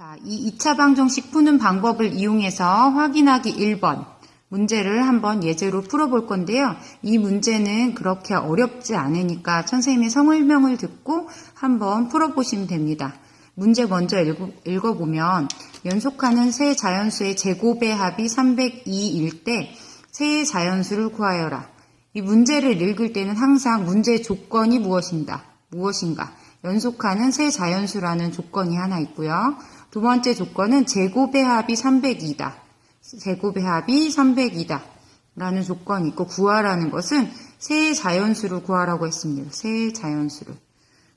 자, 이 2차 방정식 푸는 방법을 이용해서 확인하기 1번 문제를 한번 예제로 풀어볼 건데요. 이 문제는 그렇게 어렵지 않으니까 선생님의 설명을 듣고 한번 풀어보시면 됩니다. 문제 먼저 읽어, 보면 연속하는 세 자연수의 제곱의 합이 302일 때 세 자연수를 구하여라. 이 문제를 읽을 때는 항상 문제 조건이 무엇인가? 무엇인가? 연속하는 세 자연수라는 조건이 하나 있고요. 두 번째 조건은 제곱의 합이 302다. 제곱의 합이 302다. 라는 조건이 있고 구하라는 것은 세 자연수를 구하라고 했습니다. 세 자연수를.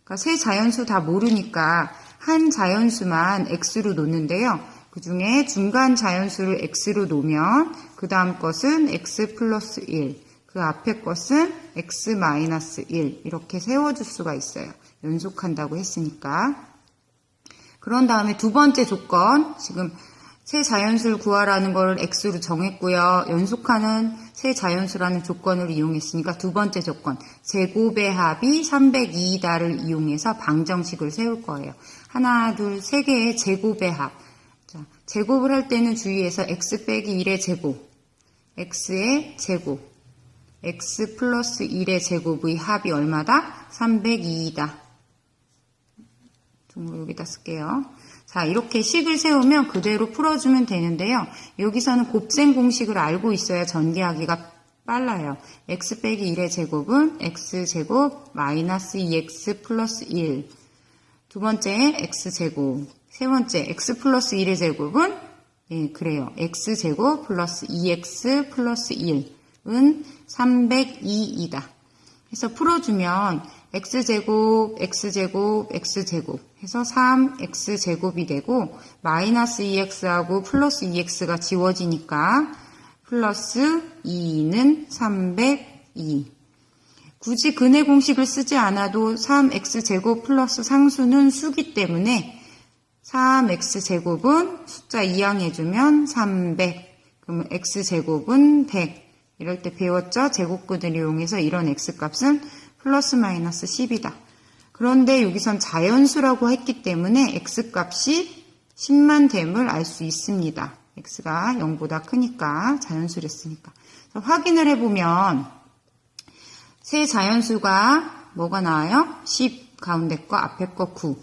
그러니까 세 자연수 다 모르니까 한 자연수만 x로 놓는데요. 그 중에 중간 자연수를 x로 놓으면 그 다음 것은 x 플러스 1, 그 앞에 것은 x 마이너스 1 이렇게 세워줄 수가 있어요. 연속한다고 했으니까. 그런 다음에 두 번째 조건, 지금 세 자연수를 구하라는 걸 x로 정했고요. 연속하는 세 자연수라는 조건을 이용했으니까 두 번째 조건, 제곱의 합이 302다를 이용해서 방정식을 세울 거예요. 하나, 둘, 세 개의 제곱의 합. 자, 제곱을 할 때는 주의해서 x 빼기 1의 제곱, x의 제곱, x 플러스 1의 제곱의 합이 얼마다? 302이다. 종로 여기다 쓸게요. 자, 이렇게 식을 세우면 그대로 풀어주면 되는데요. 여기서는 곱셈 공식을 알고 있어야 전개하기가 빨라요. x 빼기 1의 제곱은 x제곱 마이너스 2x 플러스 1. 두 번째 x제곱. 세 번째 x 플러스 1의 제곱은 예, 그래요. x제곱 플러스 2x 플러스 1은 302이다. 해서 풀어주면 x제곱, x제곱, x제곱 해서 3x제곱이 되고 마이너스 2x하고 플러스 2x가 지워지니까 플러스 2는 302. 굳이 근해 공식을 쓰지 않아도 3x제곱 플러스 상수는 수기 때문에 3x제곱은 숫자 이항해주면 300. 그러면 x제곱은 100. 이럴 때 배웠죠? 제곱근을 이용해서 이런 x값은 플러스 마이너스 10이다. 그런데 여기선 자연수라고 했기 때문에 x값이 10만 됨을 알 수 있습니다. x가 0보다 크니까 자연수랬으니까. 확인을 해보면 세 자연수가 뭐가 나와요? 10 가운데 거 앞에 거 9,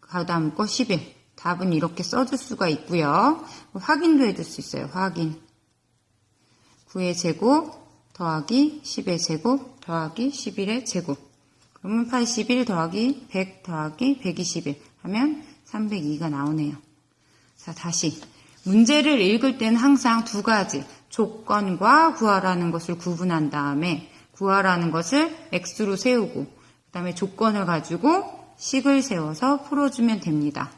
그 다음 거 11. 답은 이렇게 써줄 수가 있고요. 확인도 해줄 수 있어요. 확인. 9의 제곱 더하기 10의 제곱 더하기 11의 제곱. 그러면 81 더하기 100 더하기 121 하면 302가 나오네요. 자, 다시. 문제를 읽을 때는 항상 두 가지. 조건과 구하라는 것을 구분한 다음에 구하라는 것을 x로 세우고 그 다음에 조건을 가지고 식을 세워서 풀어주면 됩니다.